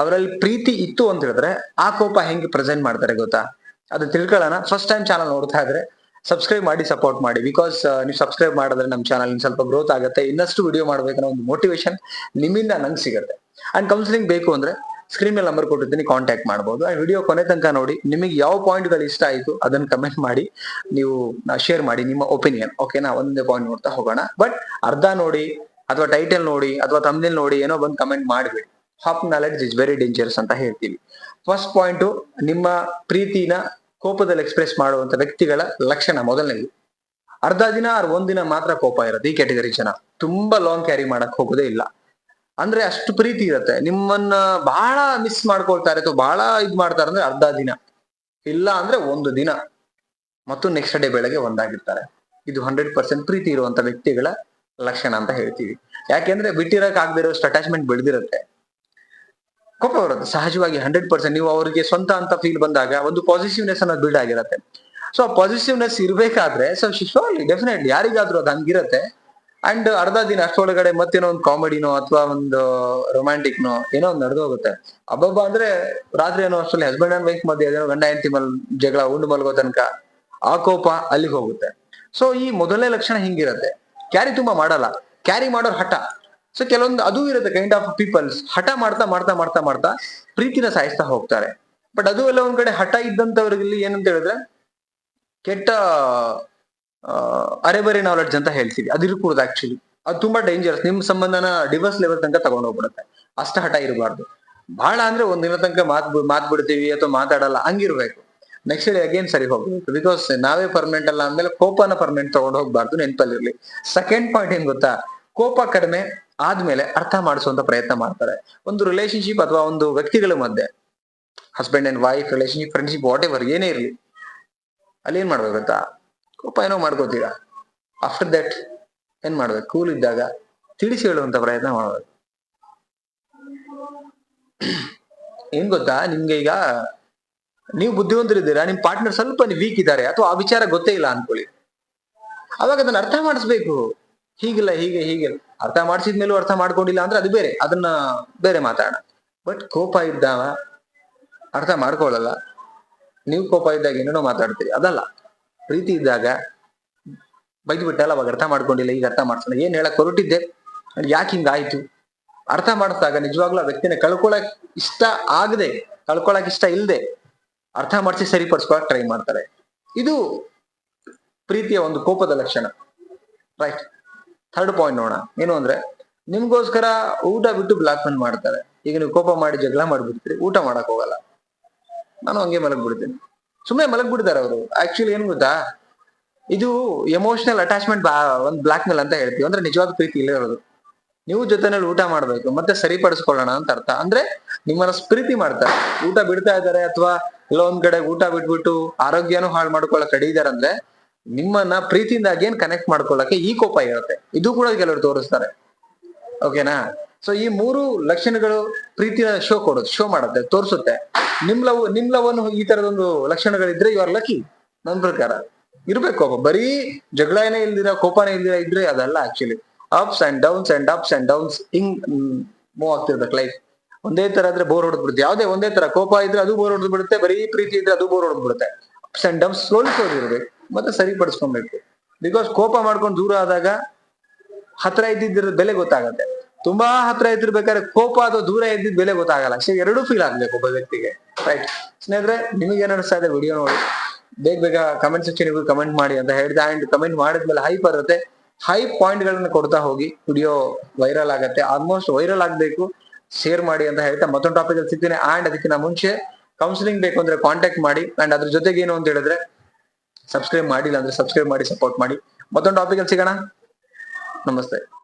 ಅವರಲ್ಲಿ ಪ್ರೀತಿ ಇತ್ತು ಅಂತ ಹೇಳಿದ್ರೆ ಆ ಕೋಪ ಹೆಂಗೆ ಪ್ರೆಸೆಂಟ್ ಮಾಡ್ತಾರೆ ಗೊತ್ತಾ? ಅದು ತಿಳ್ಕೊಳ್ಳೋಣ. ಫಸ್ಟ್ ಟೈಮ್ ಚಾನಲ್ ನೋಡ್ತಾ ಇದ್ರೆ ಸಬ್ಸ್ಕ್ರೈಬ್ ಮಾಡಿ ಸಪೋರ್ಟ್ ಮಾಡಿ. ಬಿಕಾಸ್ ನೀವು ಸಬ್ಸ್ಕ್ರೈಬ್ ಮಾಡಿದ್ರೆ ನಮ್ಮ ಚಾನಲ್ ಸ್ವಲ್ಪ ಗ್ರೋತ್ ಆಗುತ್ತೆ. ಇನ್ನಷ್ಟು ವಿಡಿಯೋ ಮಾಡ್ಬೇಕನ್ನೋ ಒಂದು ಮೋಟಿವೇಶನ್ ನಿಮ್ಮಿಂದ ನಂಗೆ ಸಿಗುತ್ತೆ. ಅಂಡ್ ಕೌನ್ಸಿಲಿಂಗ್ ಬೇಕು ಅಂದ್ರೆ ಸ್ಕ್ರೀನ್ ಮೇಲೆ ನಂಬರ್ ಕೊಟ್ಟಿದ್ದೀನಿ ಕಾಂಟ್ಯಾಕ್ಟ್ ಮಾಡ್ಬೋದು. ಆ ವಿಡಿಯೋ ಕೊನೆ ತನಕ ನೋಡಿ, ನಿಮಗೆ ಯಾವ ಪಾಯಿಂಟ್ಗಳು ಇಷ್ಟ ಆಯಿತು ಅದನ್ನು ಕಮೆಂಟ್ ಮಾಡಿ, ನೀವು ಶೇರ್ ಮಾಡಿ ನಿಮ್ಮ ಒಪಿನಿಯನ್ ಓಕೆನಾ ಒಂದೇ ಪಾಯಿಂಟ್ ನೋಡ್ತಾ ಹೋಗೋಣ. ಬಟ್ ಅರ್ಧ ನೋಡಿ, ಅಥವಾ ಟೈಟಲ್ ನೋಡಿ, ಅಥವಾ ತಮ್ಮಲ್ಲಿ ನೋಡಿ ಏನೋ ಬಂದು ಕಮೆಂಟ್ ಮಾಡಬೇಡಿ. Half knowledge is very dangerous ಅಂತ ಹೇಳ್ತೀವಿ. ಫಸ್ಟ್ ಪಾಯಿಂಟ್ ನಿಮ್ಮ ಪ್ರೀತಿನ ಕೋಪದಲ್ಲಿ ಎಕ್ಸ್ಪ್ರೆಸ್ ಮಾಡುವಂತ ವ್ಯಕ್ತಿಗಳ ಲಕ್ಷಣ ಮೊದಲನೇದು. ಅರ್ಧ ದಿನ ಆರ್ ಒಂದಿನ ಮಾತ್ರ ಕೋಪ ಇರುತ್ತೆ ಈ ಕ್ಯಾಟಗರಿ ಜನ. ತುಂಬಾ ಲಾಂಗ್ ಕ್ಯಾರಿ ಮಾಡಕ್ ಹೋಗೋದೇ ಇಲ್ಲ. ಅಂದ್ರೆ ಅಷ್ಟು ಪ್ರೀತಿ ಇರುತ್ತೆ. ನಿಮ್ಮನ್ನ ಬಹಳ ಮಿಸ್ ಮಾಡ್ಕೊಳ್ತಾರೆ ಅಥವಾ ಬಹಳ ಇದ್ ಮಾಡ್ತಾರೆ ಅಂದ್ರೆ ಅರ್ಧ ದಿನ. ಇಲ್ಲ ಅಂದ್ರೆ ಒಂದು ದಿನ. ಮತ್ತು ನೆಕ್ಸ್ಟ್ ಡೇ ಬೆಳಗ್ಗೆ ಒಂದಾಗಿರ್ತಾರೆ. ಇದು ಹಂಡ್ರೆಡ್ ಪರ್ಸೆಂಟ್ ಪ್ರೀತಿ ಇರುವಂತ ವ್ಯಕ್ತಿಗಳ ಲಕ್ಷಣ ಅಂತ ಹೇಳ್ತೀವಿ. ಯಾಕೆಂದ್ರೆ ಬಿಟ್ಟಿರಕ್ ಆಗದಿರೋಷ್ಟು ಅಟ್ಯಾಚ್ಮೆಂಟ್ ಬೆಳೆದಿರುತ್ತೆ. ಕೋಪ ಬರುತ್ತೆ. ಸಹಜವಾಗಿ ಹಂಡ್ರೆಡ್ ಪರ್ಸೆಂಟ್ ನೀವು ಅವರಿಗೆ ಸ್ವಂತ ಅಂತ ಫೀಲ್ ಬಂದಾಗ ಒಂದು ಪಾಸಿಟಿವ್ನೆಸ್ ಅನ್ನೋದು ಬಿಲ್ಡ್ ಆಗಿರುತ್ತೆ. ಸೊ ಪಾಸಿಟಿವ್ನೆಸ್ ಇರ್ಬೇಕಾದ್ರೆ ಸೊ ಶಿಶೋಲಿ ಡೆಫಿನೆಟ್ಲಿ ಯಾರಿಗಾದ್ರೂ ಅದು ಹಂಗಿರುತ್ತೆ. ಅಂಡ್ ಅರ್ಧ ದಿನ ಅಷ್ಟೊಳಗಡೆ ಮತ್ತೇನೋ ಒಂದು ಕಾಮಿಡಿನೋ ಅಥವಾ ಒಂದು ರೊಮ್ಯಾಂಟಿಕ್ನೋ ಏನೋ ಒಂದು ನಡೆದು ಹೋಗುತ್ತೆ. ಅಬ್ಬಬ್ಬ ಅಂದ್ರೆ ರಾತ್ರಿ ಏನೋ ಅಷ್ಟರಲ್ಲಿ ಹಸ್ಬೆಂಡ್ ಅಂಡ್ ವೈಫ್ ಮಧ್ಯೆ ಏನೋ ಗಂಡ ಹೆಂಡತಿ ಮಲ್ ಜಗಳ, ಉಂಡು ಮಲ್ಗೋ ತನಕ ಆ ಕೋಪ ಅಲ್ಲಿಗೆ ಹೋಗುತ್ತೆ. ಸೊ ಈ ಮೊದಲನೇ ಲಕ್ಷಣ ಹಿಂಗಿರುತ್ತೆ. ಕ್ಯಾರಿ ತುಂಬಾ ಮಾಡಲ್ಲ. ಕ್ಯಾರಿ ಮಾಡೋರ್ ಹಠ. ಸೊ ಕೆಲವೊಂದು ಅದು ಇರುತ್ತೆ ಕೈಂಡ್ ಆಫ್ ಪೀಪಲ್ಸ್ ಹಠ ಮಾಡ್ತಾ ಮಾಡ್ತಾ ಮಾಡ್ತಾ ಮಾಡ್ತಾ ಪ್ರೀತಿನ ಸಾಯಿಸ್ತಾ ಹೋಗ್ತಾರೆ. ಬಟ್ ಅದು ಎಲ್ಲ ಒಂದ್ ಕಡೆ ಹಠ ಇದ್ದಂತವ್ರಿಗೆ ಏನಂತ ಹೇಳಿದ್ರೆ ಕೆಟ್ಟ ಅರೆಬರೆ ನಾಲೆಡ್ಜ್ ಅಂತ ಹೇಳ್ತೀವಿ. ಅದು ಕೂಡ ಆಕ್ಚುಲಿ ಅದು ತುಂಬಾ ಡೇಂಜರಸ್ ನಿಮ್ ಸಂಬಂಧನ ಡಿವರ್ಸ್ ಲೆವೆಲ್ ತನಕ ತಗೊಂಡ್ ಹೋಗ್ಬಿಡುತ್ತೆ. ಅಷ್ಟ ಹಠ ಇರಬಾರ್ದು. ಬಹಳ ಅಂದ್ರೆ ಒಂದ್ ದಿನ ತನಕ ಮಾತ್ ಮಾತ್ ಬಿಡ್ತೀವಿ ಅಥವಾ ಮಾತಾಡಲ್ಲ, ಹಂಗಿರ್ಬೇಕು. ನೆಕ್ಸ್ಟ್ ಡೇ ಅಗೇನ್ ಸರಿ ಹೋಗ್ಬೇಕು. ಬಿಕಾಸ್ ನಾವೇ ಪರ್ಮನೆಂಟ್ ಅಲ್ಲ ಅಂದ್ಮೇಲೆ ಕೋಪನ ಪರ್ಮನೆಂಟ್ ತಗೊಂಡು ಹೋಗ್ಬಾರ್ದು ನೆನಪಲ್ಲಿರ್ಲಿ. ಸೆಕೆಂಡ್ ಪಾಯಿಂಟ್ ಏನ್ ಗೊತ್ತಾ? ಕೋಪ ಕಡಿಮೆ ಆದ್ಮೇಲೆ ಅರ್ಥ ಮಾಡಿಸುವಂತ ಪ್ರಯತ್ನ ಮಾಡ್ತಾರೆ. ಒಂದು ರಿಲೇಶನ್ಶಿಪ್ ಅಥವಾ ಒಂದು ವ್ಯಕ್ತಿಗಳ ಮಧ್ಯೆ husband and wife relationship friendship whatever ಏನೇ ಇರಲಿ, ಅಲ್ಲಿ ಏನ್ ಮಾಡ್ಬೇಕು ಗೊತ್ತಾ? ಕೋಪ ಏನೋ ಮಾಡ್ಕೋತೀರಾ? ಆಫ್ಟರ್ ದಟ್ ಏನ್ ಮಾಡ್ಬೇಕು? ಕೂಲ್ ಇದ್ದಾಗ ತಿಳಿಸಿ ಹೇಳುವಂತ ಪ್ರಯತ್ನ ಮಾಡ್ಬೇಕು. ಏನ್ ಗೊತ್ತಾ? ನಿಮ್ಗೆ ಈಗ ನೀವು ಬುದ್ಧಿವಂತರಿದ್ದೀರಾ? ನಿಮ್ ಪಾರ್ಟ್ನರ್ ಸ್ವಲ್ಪ ವೀಕ್ ಇದ್ದಾರೆ. ಅಥವಾ ಆ ವಿಚಾರ ಗೊತ್ತೇ ಇಲ್ಲ ಅನ್ಕೊಳ್ಳಿ. ಅವಾಗ ಅದನ್ನ ಅರ್ಥ ಮಾಡಿಸ್ಬೇಕು. ಹೀಗಿಲ್ಲ, ಹೀಗೆ ಹೀಗೆ ಅರ್ಥ ಮಾಡಿಸಿದ್ಮೇಲೂ ಅರ್ಥ ಮಾಡ್ಕೊಂಡಿಲ್ಲ ಅಂದ್ರೆ ಅದು ಬೇರೆ, ಅದನ್ನ ಬೇರೆ ಮಾತಾಡೋಣ. ಬಟ್ ಕೋಪ ಇದ್ದಾವ ಅರ್ಥ ಮಾಡ್ಕೊಳ್ಳಲ್ಲ. ನೀವು ಕೋಪ ಇದ್ದಾಗ ಏನೇನೋ ಮಾತಾಡ್ತೀರಿ, ಅದಲ್ಲ. ಪ್ರೀತಿ ಇದ್ದಾಗ ಬೈದು ಬಿಟ್ಟಲ್ಲ ಅವಾಗ ಅರ್ಥ ಮಾಡ್ಕೊಂಡಿಲ್ಲ, ಈಗ ಅರ್ಥ ಮಾಡ್ಸೋಣ. ಏನ್ ಹೇಳಕ್ ಹೊರಟಿದ್ದೆ? ಯಾಕೆ ಹಿಂಗಾಯ್ತು? ಅರ್ಥ ಮಾಡಿಸಿದಾಗ ನಿಜವಾಗ್ಲೂ ಆ ವ್ಯಕ್ತಿನ ಕಳ್ಕೊಳಕ್ ಇಷ್ಟ ಆಗದೆ, ಕಳ್ಕೊಳಕ್ ಇಷ್ಟ ಇಲ್ಲದೆ ಅರ್ಥ ಮಾಡಿಸಿ ಸರಿಪಡಿಸ್ಕೊಳಕ್ ಟ್ರೈ ಮಾಡ್ತಾರೆ. ಇದು ಪ್ರೀತಿಯ ಒಂದು ಕೋಪದ ಲಕ್ಷಣ. ರೈಟ್ ಥರ್ಡ್ ಪಾಯಿಂಟ್ ನೋಡೋಣ. ಏನು ಅಂದ್ರೆ, ನಿಮ್ಗೋಸ್ಕರ ಊಟ ಬಿಟ್ಟು ಬ್ಲಾಕ್ ಮೇಲ್ ಮಾಡ್ತಾರೆ. ಈಗ ನೀವು ಕೋಪ ಮಾಡಿ ಜಗಳ ಮಾಡ್ಬಿಡ್ತೀರಿ, ಊಟ ಮಾಡಕ್ ಹೋಗಲ್ಲ. ನಾನು ಹಂಗೆ ಮಲಗ್ ಬಿಡ್ತೀನಿ ಸುಮ್ಮನೆ ಮಲಗ್ ಬಿಡ್ತಾರೆ ಅವರು. ಆಕ್ಚುಲಿ ಏನ್ ಗೊತ್ತಾ? ಇದು ಎಮೋಷನಲ್ ಅಟ್ಯಾಚ್ಮೆಂಟ್ ಒಂದು ಬ್ಲಾಕ್ ಮೇಲ್ ಅಂತ ಹೇಳ್ತೀವಿ. ಅಂದ್ರೆ ನಿಜವಾದ ಪ್ರೀತಿ ಇಲ್ಲೇ ಇರೋದು. ನೀವು ಜೊತೆನಲ್ಲಿ ಊಟ ಮಾಡ್ಬೇಕು, ಮತ್ತೆ ಸರಿಪಡಿಸ್ಕೊಳ್ಳೋಣ ಅಂತ ಅರ್ಥ. ಅಂದ್ರೆ ನಿಮ್ಮನ್ನ ಪ್ರೀತಿ ಮಾಡ್ತಾರೆ. ಊಟ ಬಿಡ್ತಾ ಇದ್ದಾರೆ, ಅಥವಾ ಎಲ್ಲ ಒಂದ್ ಕಡೆ ಊಟ ಬಿಟ್ಬಿಟ್ಟು ಆರೋಗ್ಯನೂ ಹಾಳು ಮಾಡ್ಕೊಳಕ್ ಕಡಿದಾರೆ ಅಂದ್ರೆ ನಿಮ್ಮನ್ನ ಪ್ರೀತಿಯಿಂದ ಅಗೇನ್ ಕನೆಕ್ಟ್ ಮಾಡ್ಕೊಳ್ಳಕ್ಕೆ ಈ ಕೋಪ ಇರುತ್ತೆ. ಇದು ಕೂಡ ಕೆಲವರು ತೋರಿಸ್ತಾರೆ. ಓಕೆನಾ ಸೊ ಈ ಮೂರು ಲಕ್ಷಣಗಳು ಪ್ರೀತಿನ ಶೋ ಕೊಡುತ್ತೆ ಶೋ ಮಾಡುತ್ತೆ, ತೋರಿಸುತ್ತೆ. ನಿಮ್ ಲವ್ ನಿಮ್ ಲವ್ ಅನ್ನು ಈ ತರದೊಂದು ಲಕ್ಷಣಗಳಿದ್ರೆ ಯು ಆರ್ ಲಕ್ಕಿ ನನ್ ಪ್ರಕಾರ. ಇರ್ಬೇಕು ಕೋಪ ಬರೀ ಜಗಳನೇ ಇಲ್ದಿರ, ಕೋಪನೇ ಇಲ್ದಿರ ಇದ್ರೆ ಅದಲ್ಲ actually ups and downs and ups and downs ಹಿಂಗ್ ಮೂವ್ ಆಗ್ತಿರ್ಬೇಕು ಲೈಫ್ ಒಂದೇ ತರ ಆದ್ರೆ ಬೋರ್ ಹೊಡೆದ್ಬಿಡುತ್ತೆ. ಯಾವ್ದೇ ಒಂದೇ ತರ ಕೋಪ ಇದ್ರೆ ಅದು ಬೋರ್ ಹೊಡೆದ್ಬಿಡುತ್ತೆ, ಬರೀ ಪ್ರೀತಿ ಇದ್ರೆ ಅದು ಬೋರ್ ಹೊಡೆದ್ ಬಿಡುತ್ತೆ ಅಪ್ಸ್ ಅಂಡ್ ಡೌನ್ಸ್ ಇರ್ಬೇಕು, ಮತ್ತೆ ಸರಿಪಡಿಸ್ಕೊಬೇಕು. ಬಿಕಾಸ್ ಕೋಪ ಮಾಡ್ಕೊಂಡು ದೂರ ಆದಾಗ ಹತ್ರ ಇದ್ದಿದ್ರ ಬೆಲೆ ಗೊತ್ತಾಗತ್ತೆ. ತುಂಬಾ ಹತ್ರ ಇದ್ದಿರ್ಬೇಕಾದ್ರೆ ಕೋಪ ಅಥವಾ ದೂರ ಇದ್ದಿದ್ದ ಬೆಲೆ ಗೊತ್ತಾಗಲ್ಲ. ಅಷ್ಟೇ ಎರಡೂ ಫೀಲ್ ಆಗ್ಬೇಕು ಒಬ್ಬ ವ್ಯಕ್ತಿಗೆ ರೈಟ್ ಸ್ನೇಹಿತರೆ, ನಿಮಗೆ ಏನ್ ಅನಿಸ್ತಾ ಇದೆ ವಿಡಿಯೋ ನೋಡಿ. ಬೇಗ ಬೇಗ ಕಮೆಂಟ್ ಸೆಕ್ಷನ್ ಕಮೆಂಟ್ ಮಾಡಿ ಅಂತ ಹೇಳಿದೆ. ಆ್ಯಂಡ್ ಕಮೆಂಟ್ ಮಾಡಿದ್ಮೇಲೆ ಹೈಪ್ ಬರುತ್ತೆ. ಹೈ ಪಾಯಿಂಟ್ ಗಳನ್ನ ಕೊಡ್ತಾ ಹೋಗಿ. ವಿಡಿಯೋ ವೈರಲ್ ಆಗುತ್ತೆ. ಆಲ್ಮೋಸ್ಟ್ ವೈರಲ್ ಆಗ್ಬೇಕು. ಶೇರ್ ಮಾಡಿ ಅಂತ ಹೇಳ್ತಾ ಮತ್ತೊಂದು ಟಾಪಿಕ್ ಅಲ್ಲಿ ಸಿಗ್ತೀನಿ. ಆ್ಯಂಡ್ ಅದಕ್ಕಿಂತ ಮುಂಚೆ ಕೌನ್ಸಿಲಿಂಗ್ ಬೇಕು ಅಂದ್ರೆ ಕಾಂಟ್ಯಾಕ್ಟ್ ಮಾಡಿ ಅಂಡ್ ಅದ್ರ ಜೊತೆಗೆ ಏನು ಅಂತ ಹೇಳಿದ್ರೆ ಸಬ್ಸ್ಕ್ರೈಬ್ ಮಾಡಿಲ್ಲ ಅಂದ್ರೆ ಸಬ್ಸ್ಕ್ರೈಬ್ ಮಾಡಿ ಸಪೋರ್ಟ್ ಮಾಡಿ. ಮತ್ತೊಂದು ಟಾಪಿಕ್ ಅಲ್ಲಿ ಸಿಗೋಣ. ನಮಸ್ತೆ.